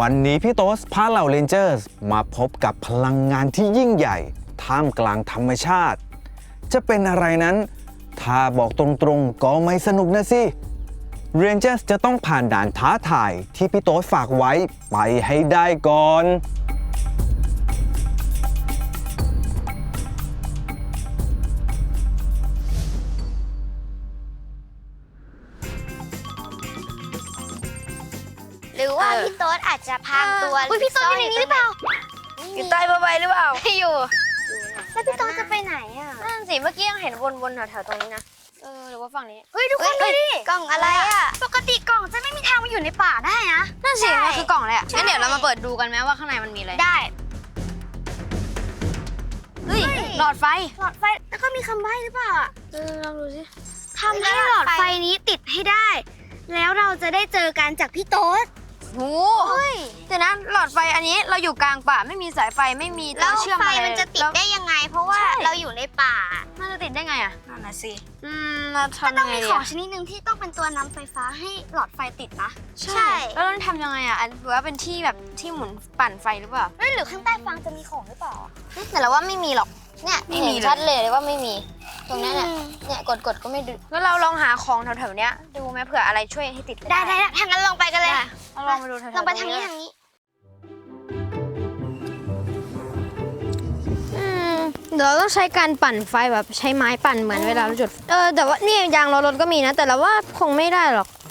วันนี้พี่โต๊สพาเหล่าเรนเจอร์สมาพบกับพลังงานที่ยิ่งใหญ่ ท่ามกลางธรรมชาติ จะเป็นอะไรนั้น ถ้าบอกตรงๆก็ไม่สนุกนะสิเรนเจอร์สจะต้องผ่านด่านท้าทายที่พี่โต๊สฝากไว้ไปให้ได้ก่อน จจะพรางตัวอุ๊ยพี่โต๊ดอยู่ในนี้หรือเปล่า อยู่ใต้ใบหรือเปล่า ไม่อยู่ แล้วพี่โต๊ดจะไปไหนอะ นั่นสิเมื่อกี้ยังเห็นวนๆแถวๆตรงนี้นะ เออหรือว่าฝั่งนี้ เฮ้ยทุกคนดูดิ กล่องอะไรอะ ปกติกล่องจะไม่มีทางมาอยู่ในป่าได้นะ นั่นสิใช่มันคือกล่องอะไรอะใช่งั้นเดี๋ยวเรามาเปิดดูกันไหมว่าข้างในมันมีอะไร ได้ เฮ้ยหลอดไฟ หลอดไฟ แล้วก็มีคำใบ้หรือเปล่าอะเออลองดูสิทำให้หลอดไฟนี้ติดให้ได้ แล้วเราจะได้เจอกันจากพี่โต๊ด โหแต่นะหลอดไฟอันนี้เราอยู่กลางป่าไม่มีสายไฟไม่มีตัแล้ววเชื่อมไฟอะไรมันจะติดแล้ว ได้ยังไง เพราะว่าใช่ เราอยู่ในป่า มันจะติดได้ไงอะ นั่นน่ะสิ อืมเราก็ทำต้ยัองงไงมีดีของอะชนิดหนึ่งที่ต้องเป็นตัวนำไฟฟ้าให้หลอดไฟติดนะ ใช่ แล้วเราทำยังไงอะอันหรือว่าเป็นที่แบบที่หมุนปั่นไฟหรือเปล่า เฮ้ยหรือข้างใต้ฟางจะมีของหรือเปล่าอะแต่เราว่าไม่มีหรอก เนี่ยไม่มีเห็นเลย ชัดเลยว่าไม่มี ตรงเนี้ยเนี่ยอืมเนี่ยกดกดก็ไม่ดูแล้วเราลองหาของแถวๆเนี้ยดูไหมเผื่ออะไรช่วยให้ติดได้ได้ได้ทางนั้นลองไปกันเลยเราลองไปดูแถวๆลองไปทางนี้ด้วยทางนี้อืมเดี๋ยวเราต้องใช้การปั่นไฟแบบใช้ไม้ปั่นเหมือนเวลาเราจุด เออแต่ว่านี่ยางรถรถก็มีนะ แต่เราว่าคงไม่ได้หรอกอะ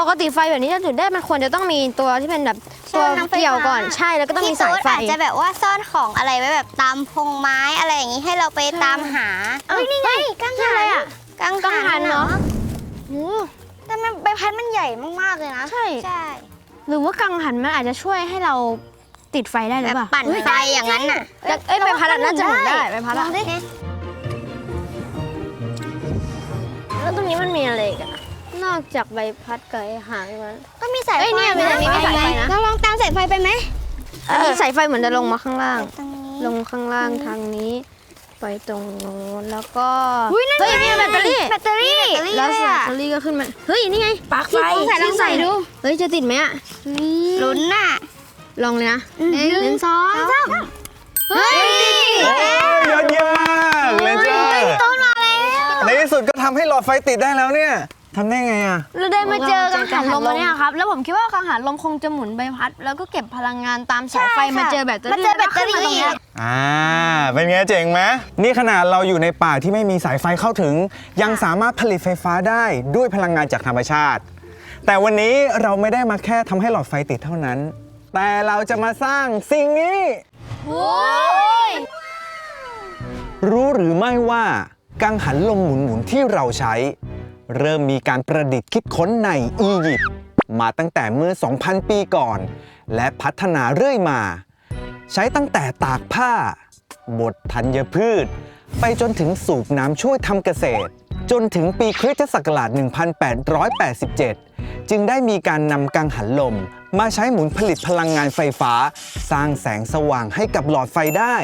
ปกติไฟแบบนี้จะจุดได้มันควรจะต้องมีตัวที่เป็นแบบตัวซ่อนน้ำไฟฟ้าเกี่ยวก่อนใช่แล้วก็ต้องมีสายไฟพี่โต๊ดอาจจะแบบว่าซ่อนของอะไรไว้แบบตามพงไม้อะไรอย่างนี้ให้เราไปตามหาเอ้ยนี่ไงกังนี่หัอะไรนอะกังกังหันเหรอโอ้แต่มันใบพัดมันใหญ่มากๆเลยนะใช่ใช่หรือว่ากังหันมันอาจจะช่วยให้เราติดไฟได้หรือแบบเปล่าปั่นเฮ้ยไฟอย่างนั้นน่ะแต่เอ้ยใบพัดอะน่าจะหมุนได้ใบพัดลอะองดิแล้วตรงนี้มันมีอะไรอีกอะน อกจากใบพัดกับไอ้หางมัน ก็มีสายไฟเอ้ยเนี่ยมีอันนี้มีสายไฟนะ เราลองตามสายไฟไปไหมอันนี้สายไฟเหมือนจะลงมาข้างล่าง ตรงนี้ ลงข้างล่างทางนี้ ไปตรงโน้นแล้วก็อุ้ยนั่นเฮ้ยนี่แบตเตอรี่แบตเตอรี่แล้วด้วยแบอะตเตอรี่ก็ขึ้นมาเฮ้ยนี่ไงปลั๊กไฟที่ใส่ลองใส่ที่ใส่ดูเฮ้ยจะติดไหมอะลุ้นน่ะลองเลยนะอืมหนึ่งสองสามเฮ้ยโอ้ยยอดเยี่ยมมากเรนเจอร์ต้นมาแล้ว ในที่สุดก็ทำให้หลอดไฟติดได้แล้วเนี่ย ทำได้ไงอะ เราได้มาเจอกังหันลมกังหันลมเนี่ยครับ แล้วผมคิดว่ากังหันลมคงจะหมุนใบพัด แล้วก็เก็บพลังงานตามสายไฟใช่ค่ะมาเจอแบตเตอรี่มาเจอแบตเตอรี่ล้วก็ขึ้นมาตรงเนี้ยอ่า เป็นไงเจ๋งไหมนี่ขนาดเราอยู่ในป่าที่ไม่มีสายไฟเข้าถึง ยังสามารถผลิตไฟฟ้าได้ด้วยพลังงานจากธรรมชาติ แต่วันนี้เราไม่ได้มาแค่ทำให้หลอดไฟติดเท่านั้น แต่เราจะมาสร้างสิ่งนี้โอ้ยรู้หรือไม่ว่ากังหันลมหมุนๆที่เราใช้ เริ่มมีการประดิษฐ์คิดค้นในอียิปต์มาตั้งแต่เมื่อ 2,000 ปีก่อน และพัฒนาเรื่อยมา ใช้ตั้งแต่ตากผ้า บดธัญพืช ไปจนถึงสูบน้ำช่วยทำเกษตร จนถึงปีคริสตศักราช 1887 จึงได้มีการนำกังหันลม มาใช้หมุนผลิตพลังงานไฟฟ้า สร้างแสงสว่างให้กับหลอดไฟได้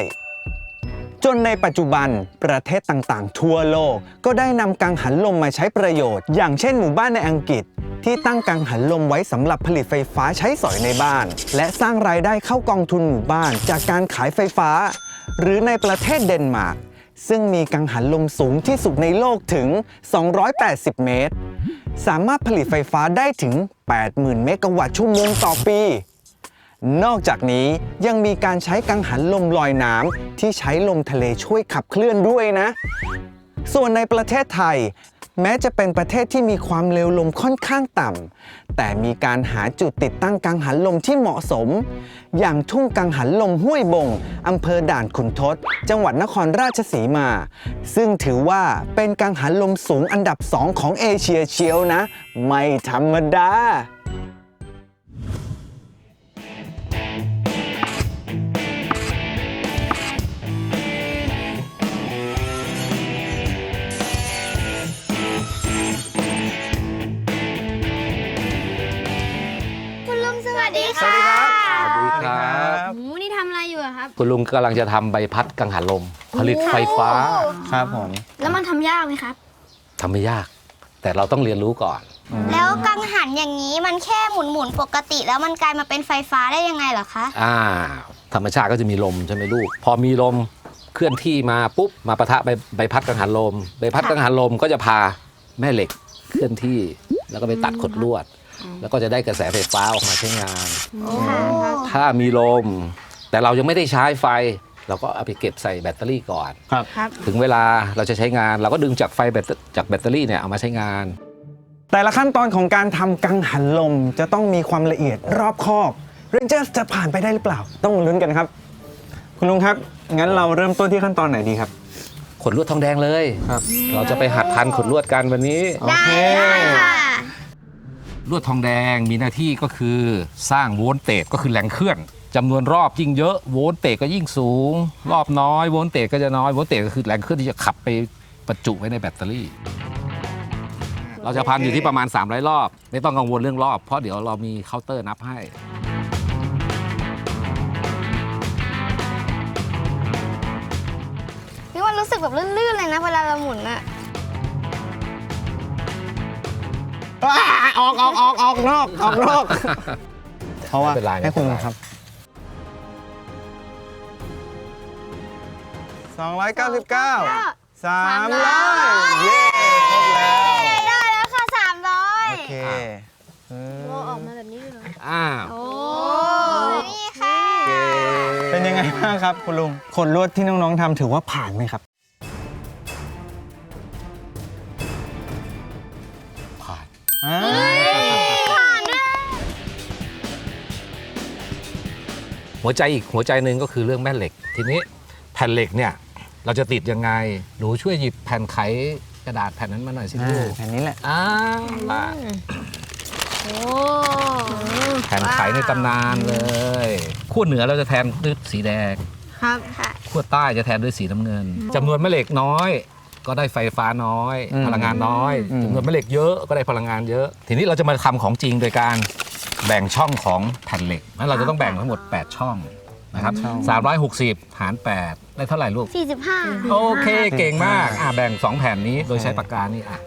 จนในปัจจุบันประเทศต่างๆ ทั่วโลก ก็ได้นำกังหันลมมาใช้ประโยชน์ อย่างเช่นหมู่บ้านในอังกฤษ ที่ตั้งกังหันลมไว้สำหรับผลิตไฟฟ้าใช้สอยในบ้าน และสร้างรายได้เข้ากองทุนหมู่บ้าน จากการขายไฟฟ้า หรือในประเทศเดนมาร์กซึ่งมีกังหันลมสูงที่สุดในโลกถึง 280 เมตร สามารถผลิตไฟฟ้าได้ถึง 80,000 เมกะวัตต์ชั่วโมงต่อปี นอกจากนี้ยังมีการใช้กังหันลมลอยน้ำที่ใช้ลมทะเลช่วยขับเคลื่อนด้วยนะ ส่วนในประเทศไทย แม้จะเป็นประเทศที่มีความเร็วลมค่อนข้างต่ำแต่มีการหาจุดติดตั้งกังหันลมที่เหมาะสม อย่างทุ่งกังหันลมห้วยบงอำเภอด่านขุนทด จังหวัดนครราชสีมา ซึ่งถือว่าเป็นกังหันลมสูงอันดับสองของเอเชียเชียวนะ ไม่ธรรมดา ดีสวัค่ะสดีครับสวัสดีครับโอ้นี่ทำอะไรอยู่อะครับ คุณลุงกำลังจะทำใบพัดกังหันลม ผลิตไฟฟ้าครับผม แล้วมันทำยากไหมครับทำไม่ยาก แต่เราต้องเรียนรู้ก่อน แล้วกังหันอย่างนี้มันแค่หมุนหมุนๆปกติ แล้วมันกลายมาเป็นไฟฟ้าได้ยังไงเหรอคะอ่า ธรรมชาติก็จะมีลมใช่ไหมลูก พอมีลมเคลื่อนที่มาปุ๊บมาปะทะใบใบพัดกังหันลม ใบพัดกังหันลมก็จะพาแม่เหล็กเคลื่อนที่แล้วก็ไปตัดขดลวด แล้วก็จะได้กระแสไฟฟ้าออกมาใช้งาน ถ้ามีลม แต่เรายังไม่ได้ใช้ไฟ เราก็เอาไปเก็บใส่แบตเตอรี่ก่อนครับ ถึงเวลาเราจะใช้งานเราก็ดึงจากไฟแบตจากแบตเตอรี่เนี่ยเอามาใช้งาน แต่ละขั้นตอนของการทำกังหันลมจะต้องมีความละเอียดรอบคอบเรนเจอร์จะผ่านไปได้หรือเปล่า ต้องมาลุ้นกันครับ คุณลุงครับงั้นเราเริ่มต้นที่ขั้นตอนไหนดีครับ ขนลวดทองแดงเลย ครับ เราจะไปหัดพันขนลวดกันวันนี้ โอเค ลวดทองแดงมีหน้าที่ก็คือสร้างโวลเตจก็คือแรงเคลื่อนจำนวนรอบยิ่งเยอะโวลเตจก็ยิ่งสูง รอบน้อยโวลเตจก็จะน้อยโวลเตจก็คือแรงเคลื่อนที่จะขับไปประจุไว้ในแบตเตอรี่ เราจะพันอยู่ที่ประมาณ 300 รอบ ไม่ต้องกังวลเรื่องรอบ เพราะเดี๋ยวเรามีเคาน์เตอร์นับให้นี่ว่ารู้สึกแบบลื่นๆเลยนะเวลาเราหมุนอะ ออกออกออกออกนอกออกนอกเพราะว่าไม่เป็นไรให้คุณไม่เป็นไร ครับ299 300เย้ครบแล้วได้แล้วค่ะสามร้อยโอเคอืมโลออกมาแบบนี้เลยเหรออ้าว โอ้นี่ค่ะ เป็นยังไงบ้างครับคุณลุงขนลวดที่น้องๆทำถือว่าผ่านไหมครับ อ่าหัวใจอีกหัวใจหนึ่งก็คือเรื่องแม่เหล็ก ทีนี้แผ่นเหล็กเนี่ยเราจะติดยังไงหนูช่วยหยิบแผ่นไขกระดาษแผ่นนั้นมาหน่อยสิอ่าลูกแผ่นนี้แหละอ้าวล่ะโอ้แผ่นไขในตำนานเลยขั้วเหนือเราจะแทนด้วยสีแดง ครับขั้วใต้จะแทนด้วยสีน้ำเงินจำนวนแม่เหล็กน้อย ก็ได้ไฟฟ้าน้อยอืมพลังงานน้อยอืมจำนวนแม่เหล็กเยอะก็ได้พลังงานเยอะ ทีนี้เราจะมาทำของจริงโดยการแบ่งช่องของแผ่นเหล็กนั้นเราจะต้องแบ่งทั้งหมด 8 ช่องนะครับ360 หาร 8 ได้เท่าไหร่ลูก สี่สิบห้าโอเคเก่งมากอะแบ่ง 2 แผ่นนี้โดยใช้ปากกานี่อะ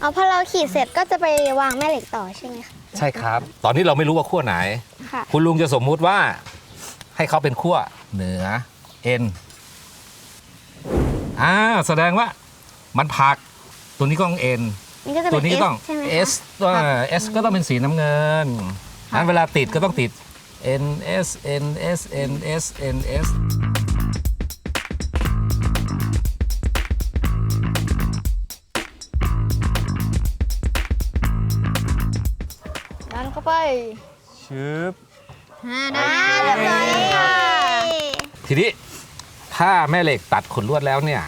เอาพอเราขีดเสร็จก็จะไปวางแม่เหล็กต่อใช่ไหมคะ ใช่ครับ ตอนนี้เราไม่รู้ว่าขั้วไหน ค่ะ คุณลุงจะสมมุติว่า ให้เขาเป็นขั้วเหนือ N อ่าแสดงว่ามันผัก ตัวนี้ก็ต้อง N นี่ก็จะตัเป็วน นี้ S ต้อง ใช่ไหมคะ S ตัว S ก็ต้องเป็นสีน้ำเงินนั้นเวลาติดก็ต้องติด N S N S N S N S ชึบอ่าได้อ่าเรียบร้อยแล้วค่ะ ทีนี้ถ้าแม่เหล็กตัดขนลวดแล้วเนี่ย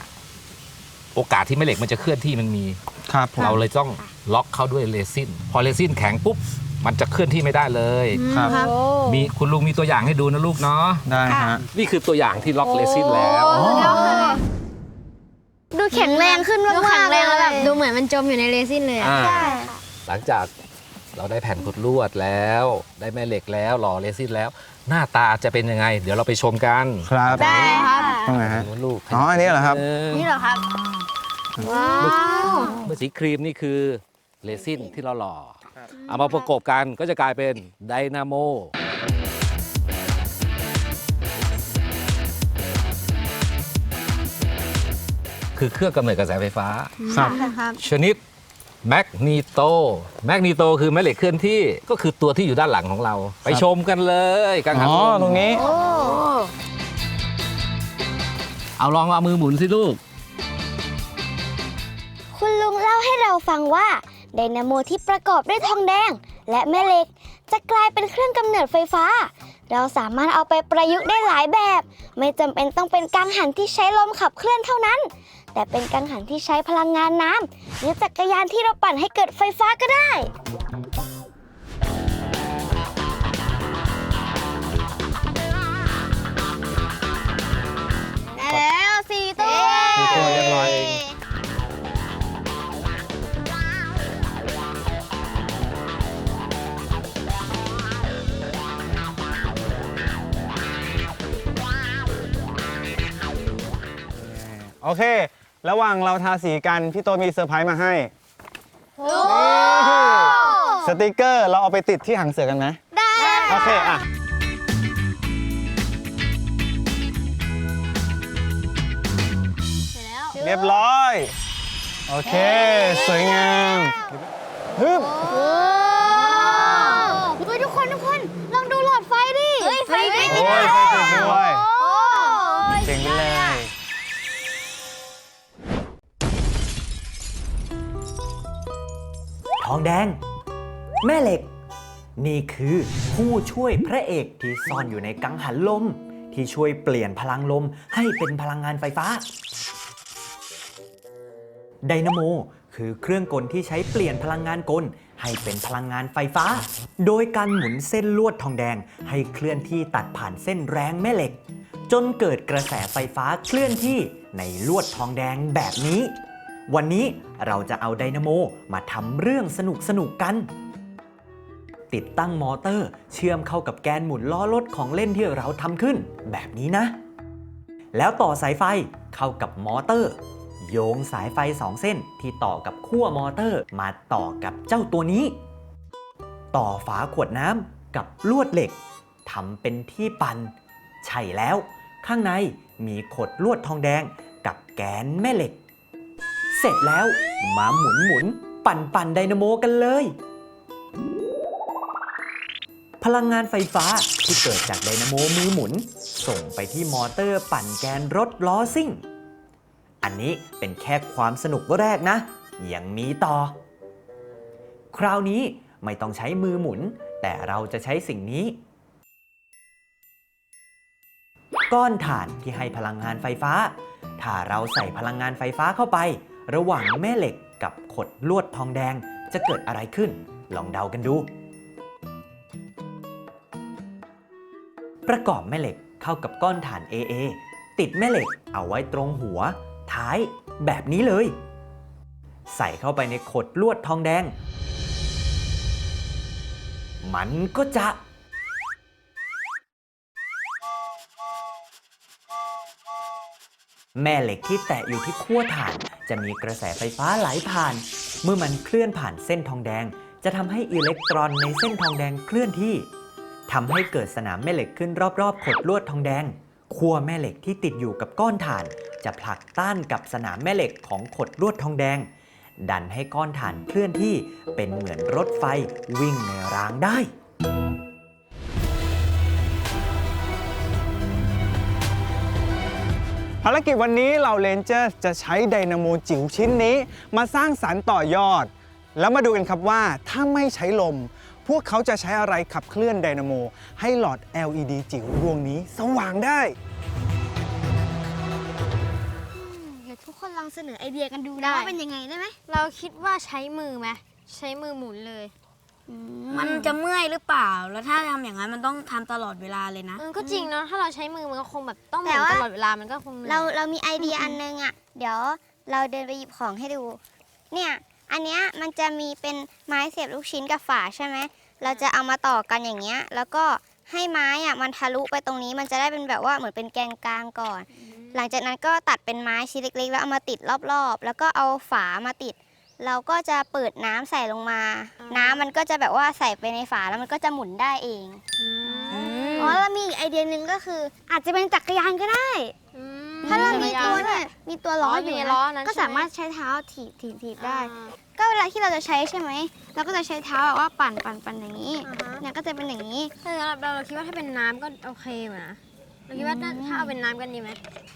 โอกาสที่แม่เหล็กมันจะเคลื่อนที่มันมี ครับผม เราเลยต้องล็อกเข้าด้วยเรซินพอเรซินแข็งปุ๊บ มันจะเคลื่อนที่ไม่ได้เลย ครับ โอ้มีคุณลุงมีตัวอย่างให้ดูนะลูกเนาะได้ฮะ นี่คือตัวอย่างที่ล็อกเรซินแล้ว โอ้ดูแข็งแรงขึ้นมากดูๆแข็งแรงแล้วแบบเยดูเหมือนมันจมอยู่ในเรซินเลยอะ อ่าใช่ค่ะหลังจาก เราได้แผ่นขดลวดแล้ว ได้แม่เหล็กแล้วหล่อเรซินแล้ว หน้าตาจะเป็นยังไง เดี๋ยวเราไปชมกันครับได้ค่ะตรงไหนฮะลูกอ๋ออันนี้เหรอครับ นี่เหรอครับว้าวเมื่อสีครีมนี่คือเรซินที่เราหล่อเอามาประกบกันก็จะกลายเป็นไดนาโมคือเครื่องกำเนิดกระแสไฟฟ้าครับครับชนิด แมกนีโตแมกนีโตคือแม่เหล็กเคลื่อนที่ก็คือตัวที่อยู่ด้านหลังของเรา ไปชมกันเลยกังหันอ๋อ ลมตรงนี้ โอ้เอาลองเอามือหมุนสิลูก คุณลุงเล่าให้เราฟังว่าไดนาโมที่ประกอบด้วยทองแดง และแม่เหล็ก จะกลายเป็นเครื่องกำเนิดไฟฟ้า เราสามารถเอาไปประยุกต์ได้หลายแบบ ไม่จำเป็นต้องเป็นกังหันที่ใช้ลมขับเคลื่อนเท่านั้น แต่เป็นกังหันที่ใช้พลังงานน้ำหรือจักรยานที่เราปั่นให้เกิดไฟฟ้าก็ได้ได้แล้วสี่ตัว สี่ตัวเรียบร้อยเโอเค ระหว่างเราทาสีกัน พี่โตมีเซอร์ไพรส์มาให้นี่สติกเกอร์เราเอาไปติดที่หางเสือกันไหมได้โอเคอะเรียบร้อย โอเค สวยงามฮึบโอ้เฮ้ยทุกคนทุกคนลองดูหลอดไฟดิ เฮ้ยไฟติดโอ้ยไฟติดด้วยโอ้ยเจ๋งไปเลย ทองแดง แม่เหล็ก นี่คือผู้ช่วยพระเอกที่ซ่อนอยู่ในกังหันลม ที่ช่วยเปลี่ยนพลังลมให้เป็นพลังงานไฟฟ้า ไดนาโมคือเครื่องกลที่ใช้เปลี่ยนพลังงานกล ให้เป็นพลังงานไฟฟ้า โดยการหมุนเส้นลวดทองแดง ให้เคลื่อนที่ตัดผ่านเส้นแรงแม่เหล็ก จนเกิดกระแสไฟฟ้าเคลื่อนที่ในลวดทองแดงแบบนี้ วันนี้เราจะเอาไดนาโมมาทำเรื่องสนุกสนุกๆกัน ติดตั้งมอเตอร์ เชื่อมเข้ากับแกนหมุนล้อรถของเล่นที่เราทำขึ้น แบบนี้นะ แล้วต่อสายไฟเข้ากับมอเตอร์ โยงสายไฟสองเส้นที่ต่อกับขั้วมอเตอร์มาต่อกับเจ้าตัวนี้ ต่อฝาขวดน้ำกับลวดเหล็กทำเป็นที่ปันใช่แล้ว ข้างในมีขดลวดทองแดงกับแกนแม่เหล็ก สร็จแล้ว มาหมุนหมุน ปั่นปั่นไดนาโมกันเลย พลังงานไฟฟ้าที่เกิดจากไดนาโมมือหมุน ส่งไปที่มอเตอร์ปั่นแกนรถล้อซิ่ง อันนี้เป็นแค่ความสนุกแรกนะ ยังมีต่อ คราวนี้ไม่ต้องใช้มือหมุน แต่เราจะใช้สิ่งนี้ก้อนถ่านที่ให้พลังงานไฟฟ้า ถ้าเราใส่พลังงานไฟฟ้าเข้าไป ระหว่างแม่เหล็กกับขดลวดทองแดงจะเกิดอะไรขึ้น ลองเดากันดู ประกอบแม่เหล็กเข้ากับก้อนถ่าน AA ติดแม่เหล็กเอาไว้ตรงหัว ท้ายแบบนี้เลย ใส่เข้าไปในขดลวดทองแดง มันก็จะ แม่เหล็กที่แตะอยู่ที่ขั้วถ่าน จะมีกระแสไฟฟ้าไหลผ่าน เมื่อมันเคลื่อนผ่านเส้นทองแดง จะทำให้อิเล็กตรอนในเส้นทองแดงเคลื่อนที่ทำให้เกิดสนามแม่เหล็กขึ้นรอบๆขดลวดทองแดงขั้วแม่เหล็กที่ติดอยู่กับก้อนถ่าน จะผลักต้านกับสนามแม่เหล็กของขดลวดทองแดง ดันให้ก้อนถ่านเคลื่อนที่เป็นเหมือนรถไฟวิ่งในรางได้ ภารกิจวันนี้เราเลนเจอร์จะใช้ไดนาโมจิ๋วชิ้นนี้มาสร้างสารรค์ต่อยอด แล้วมาดูกันครับว่าถ้าไม่ใช้ลม พวกเขาจะใช้อะไรขับเคลื่อนไดนาโม ให้หลอด LED จิ๋วดวงนี้สว่างได้ เดี๋ยวทุกคนลองเสนอไอเดียกันดูนะว่าเป็นยังไงได้ไหม เราคิดว่าใช้มือไหมใช้มือหมุนเลย มันจะเมื่อยหรือเปล่า แล้วถ้าทำอย่างนั้นมันต้องทำตลอดเวลาเลยนะ เออก็จริงเนาะ ถ้าเราใช้มือมันก็คงแบบต้องหแต่มุนว่า ตลอดเวลา มันก็คงหนื่อยเราเรามีไอเดียอันนึงอะ เดี๋ยวเราเดินไปหยิบของให้ดู เนี่ย อันเนี้ยมันจะมีเป็นไม้เสียบลูกชิ้นกับฝาใช่ไหม เราจะเอามาต่อกันอย่างเงี้ย แล้วก็ให้ไม้อะมันทะลุไปตรงนี้ มันจะได้เป็นแบบว่าเหมือนเป็นแกนกลางก่อน หลังจากนั้นก็ตัดเป็นไม้ชิ้นเล็กๆ แล้วเอามาติดรอบๆ แล้วก็เอาฝามาติด เราก็จะเปิดน้ำใส่ลงมา น้ำมันก็จะแบบว่าใส่ไปในฝาแล้วมันก็จะหมุนได้เองอืมอ๋อแล้วมีอีกไอเดียหนึ่งก็คือ อาจจะเป็นจักรยานก็ได้อืมถ้าเรามีตัวจักรยนเนี่ยมีตัวล้ออ๋ออยู่มีนะล้อนั้นก็ใช่ไหม สามารถใช้เท้าถีบถีบถีบได้อ่าก็เวลาที่เราจะใช้ใช่ไหมเราก็จะใช้เท้าแบบว่าปั่นปั่นปั่นอย่างนี้อ่าฮะ เนี่ยก็จะเป็นอย่างนี้ ถ้าสำหรับเราเราคิดว่าถ้าเป็นน้ำก็โอเคอยู่นะ เราคิดว่าถ้าถ้าเอาเป็นน้ำกันดีไหม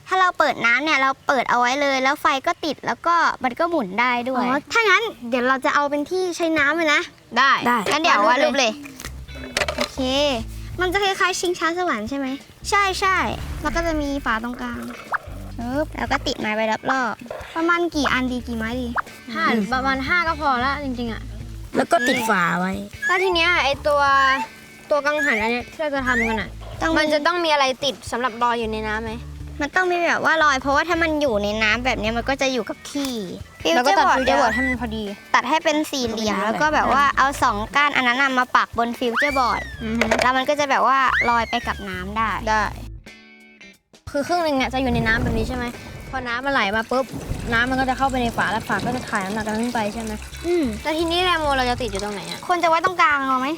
ถ้าเราเปิดน้ำเนี่ยเราเปิดเอาไว้เลย แล้วไฟก็ติดแล้วก็มันก็หมุนได้ด้วยถ้างั้นเดี๋ยวเราจะเอาเป็นที่ใช้น้ำเลยนะ ได้ได้ งั้นเดี๋ยววาดรูปเลย โอเค มันจะคล้ายๆชิงช้าสวรรค์ใช่ไหม ใช่ใช่แล้วก็จะมีฝาตรงกลางปึ๊บแล้วก็ติดไม้ไปรอบๆประมาณกี่อันดีกี่ไม้ดี ห้าประมาณห้าก็พอละจริงๆอะ แล้วก็ติดฝาไว้ แล้วทีเนี้ยไอตัวตัวกังหันอันเนี้ยที่เราจะทำกันอะ ต้องมันจะต้องมีอะไรติดสำหรับลอยอยู่ในน้ำไหม มันต้องมีแบบว่าลอย เพราะว่าถ้ามันอยู่ในน้ำแบบเนี้ยมันก็จะอยู่กับที่ฟิวแล้วเจก็อร์ตัดบอร์ดฟิวเจอร์บอร์ดให้มันพอดี ตัดให้เป็นสี่เหลี่ยมแล้วก็แบบว่าเอาสองก้านอันนั้นนะมาปักบนฟิวเจอร์บอร์ดอือฮึแล้วมันก็จะแบบว่าลอยไปกับน้ำได้ ได้ คือครึ่งหนึ่งเนี่ยจะอยู่ในน้ำแบบนี้ใช่ไหม พอน้ำมันไหลมาปุ๊บ น้ำมันก็จะเข้าไปในฝาแล้วฝาก็จะถ่ายน้ำหนักกันขึ้นไปใช่ไหมอืมแล้วทีนี้แรมโมเราจะติดอยู่ตรงไหนอะควรจะไว้ตรงกลางเอาไหม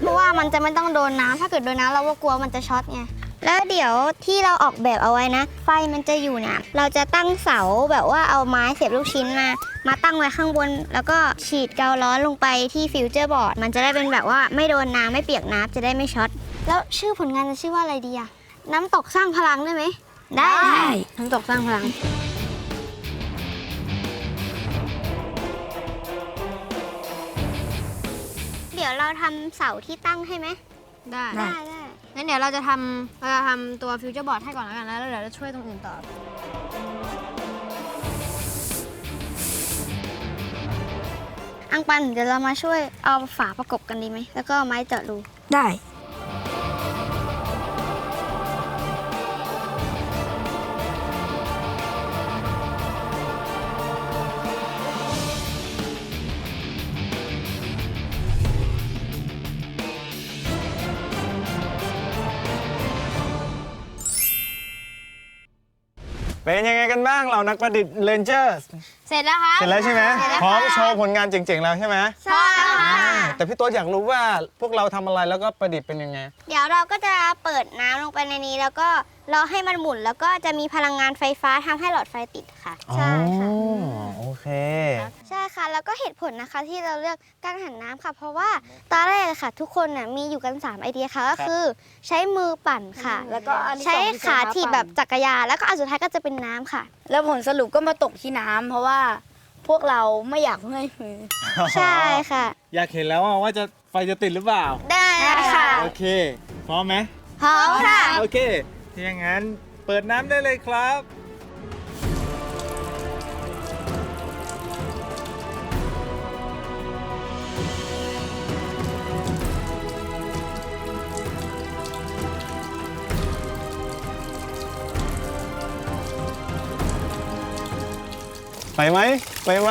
เพราะว่ามันจะไม่ต้องโดนน้ำถ้าเกิดโดนน้ำเราก็กลัวมันจะช็อตไงแล้วเดี๋ยวที่เราออกแบบเอาไว้นะ ไฟมันจะอยู่เนี่ยเราจะตั้งเสาแบบว่าเอาไม้เสียบลูกชิ้นมา มาตั้งไว้ข้างบน แล้วก็ฉีดเการ้อนลงไปที่ฟิวเจอร์บอร์ดมันจะได้เป็นแบบว่าไม่โดนน้ำไม่เปียกน้ำจะได้ไม่ช็อตแล้วชื่อผลงานจะชื่อว่าอะไรดีอะน้ำตกสร้างพลังได้ไหมได้น้ำตกสร้างพลัง เดี๋ยวเราทำเสาที่ตั้งให้ไหมได้ ได้ได้งั้นเดี๋ยวเราจะทำเราจะทำตัวฟิวเจอร์บอร์ดให้ก่อนแล้วกันนะแล้วเดี๋ยวเราช่วยตรงอื่นต่อ อังปันเดี๋ยวเรามาช่วยเอาฝาประกบกันดีไหมแล้วก็เอาไม้เจาะรูได้ เป็นยังไงกันบ้างเหล่านักประดิษฐ์เลนเจอร์เสร็จแล้วครับเสร็จแล้วใช่ไหมเสร็จแล้วพร้อมค่ะโชว์ผลงานเจ๋งๆแล้วใช่ไหมใช่ค่ะอ่าแต่พี่โต๊ดอยากรู้ว่าพวกเราทำอะไรแล้วก็ประดิษฐ์เป็นยังไง เดี๋ยวเราก็จะเปิดน้ำลงไปในนี้ แล้วก็รอให้มันหมุน แล้วก็จะมีพลังงานไฟฟ้าทำให้หลอดไฟติดค่ะใช่ค่ะอ๋อ โอเค ใช่ค่ะ แล้วก็เหตุผลนะคะที่เราเลือกกังหันน้ำค่ะ เพราะว่าตอนแรกอะค่ะ ทุกคนน่ะมีอยู่กัน 3 ไอเดียค่ะก็คือ ใช้มือปั่นค่ะ แล้วก็อันที่ใช้สองคือขาใช้เท้าถีบปั่นแบบจักรยานแล้วก็อันสุดท้ายก็จะเป็นน้ำค่ะ แล้วผลสรุปก็มาตกที่น้ำเพราะว่าพวกเราไม่อยากเมื่อยมือ ใช่ค่ะ อยากเห็นแล้วอะว่าจะไฟจะติดหรือเปล่า ได้ค่ะโอเค พร้อมไหมพร้อมค่ะ โอเคถ้าอย่างนั้นเปิดน้ำได้เลยครับ ไปไหมไปไหม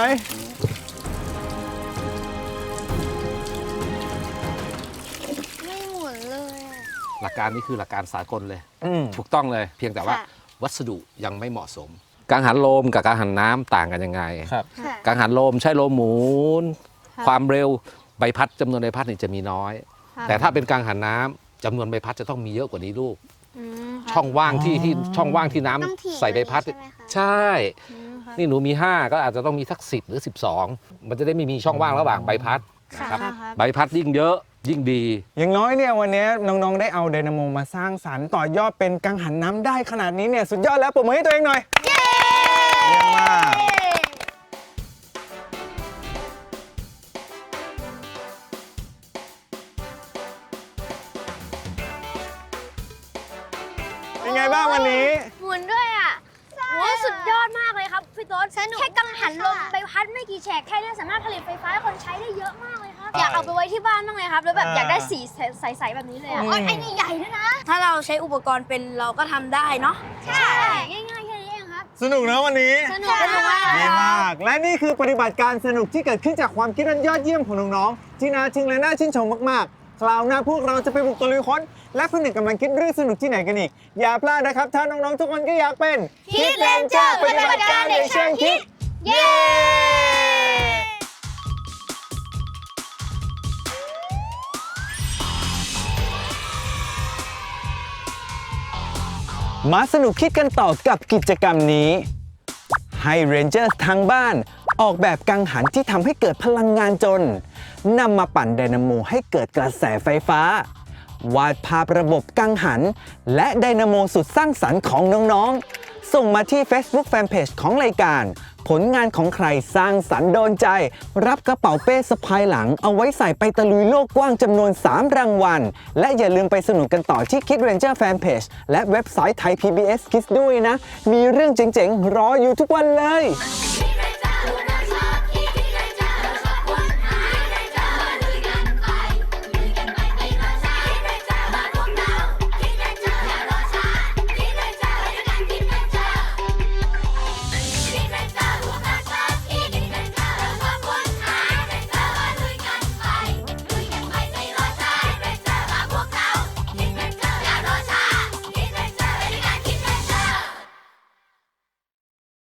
ไม่หมุนเลยอะ หลักการนี้คือหลักการสากลเลย อืมถูกต้องเลย เพียงแต่ว่าค่ะ วัสดุยังไม่เหมาะสม กังหันลมกับกังหันน้ำต่างกันยังไง ครับ ค่ะ กังหันลมใช้ลมหมุนครับความเร็วใบพัดจำนวนใบพัดนี่จะมีน้อยครับแต่ถ้าเป็นกังหันน้ำจำนวนใบพัดจะต้องมีเยอะกว่านี้ลูก อืมครับช่องว่างที่ที่ช่องว่างที่น้ำต้องถี่ใส่ใบพัด กว่านี้ใช่ไหมคะ ใช่ อืมครับ นี่หนูมี 5 ก็อาจจะต้องมีสัก 10 หรือ 12 มันจะได้ไม่มีช่องว่างระหว่างใบพัดค่ะนะครับครับ ใบพัดยิ่งเยอะยิ่งดี อย่างน้อยเนี่ยวันนี้น้องๆได้เอาไดนาโมมาสร้างสรรค์ต่อยอดเป็นกังหันน้ำได้ขนาดนี้เนี่ยสุดยอดแล้วปรบมือให้ตัวเองหน่อยเยี่ยมมากเป็นไงบ้างวันนี้ หมุนด้วยอะโหสุดยอด มากเลยครับพี่โต๊ดแค่กังหันลมใบพัดไม่กี่แฉกแค่เนี้สามารถผลิตไฟฟ้าให้คนใช้ได้เยอะมากเลยครับอยากเอาไปไว้ที่บ้านบ้างเลยครับ แล้วแบบอ่า อยากได้สีใสๆแบบนี้เลยอะโอ้ยไอ้นี่ใหญ่ด้วยนะ ถ้าเราใช้อุปกรณ์เป็นเราก็ทำได้เนาะ ใช่ ง่ายๆแค่นี้เองครับ สนุกนะวันนี้สนุกมาก ดีมาก และนี่คือปฏิบัติการสนุกที่เกิดขึ้นจากความคิดอันยอดเยี่ยมของน้องๆ ที่น่าทึ่งและน่าชื่นชมมากๆ คราวหน้าพวกเราจะไปบุกตะลุยค้น และผนึกกำลังคิดเรื่องสนุกที่ไหนกันอีก อย่าพลาดนะครับ ถ้าน้องๆทุกคนก็อยากเป็นคิดเลนเจอร์ปฏิบัติการเด็กช่างคิด เย้มาสนุกคิดกันต่อกับกิจกรรมนี้ ให้เรนเจอร์ทางบ้านออกแบบกังหันที่ทำให้เกิดพลังงานจน นำมาปั่นไดนาโมให้เกิดกระแสไฟฟ้า วาดภาพระบบกังหัน และไดนาโมสุดสร้างสรรค์ของน้องๆ ส่งมาที่ Facebook Fanpage ของรายการ ผลงานของใครสร้างสรรค์โดนใจ รับกระเป๋าเป้สะพายหลังเอาไว้ใส่ไปตะลุยโลกกว้างจำนวน 3 รางวัล และอย่าลืมไปสนุกกันต่อที่ Kid Ranger Fanpage และเว็บไซต์ไทย PBS Kids ด้วยนะ มีเรื่องเจ๋งๆ รออยู่ทุกวันเลย Kids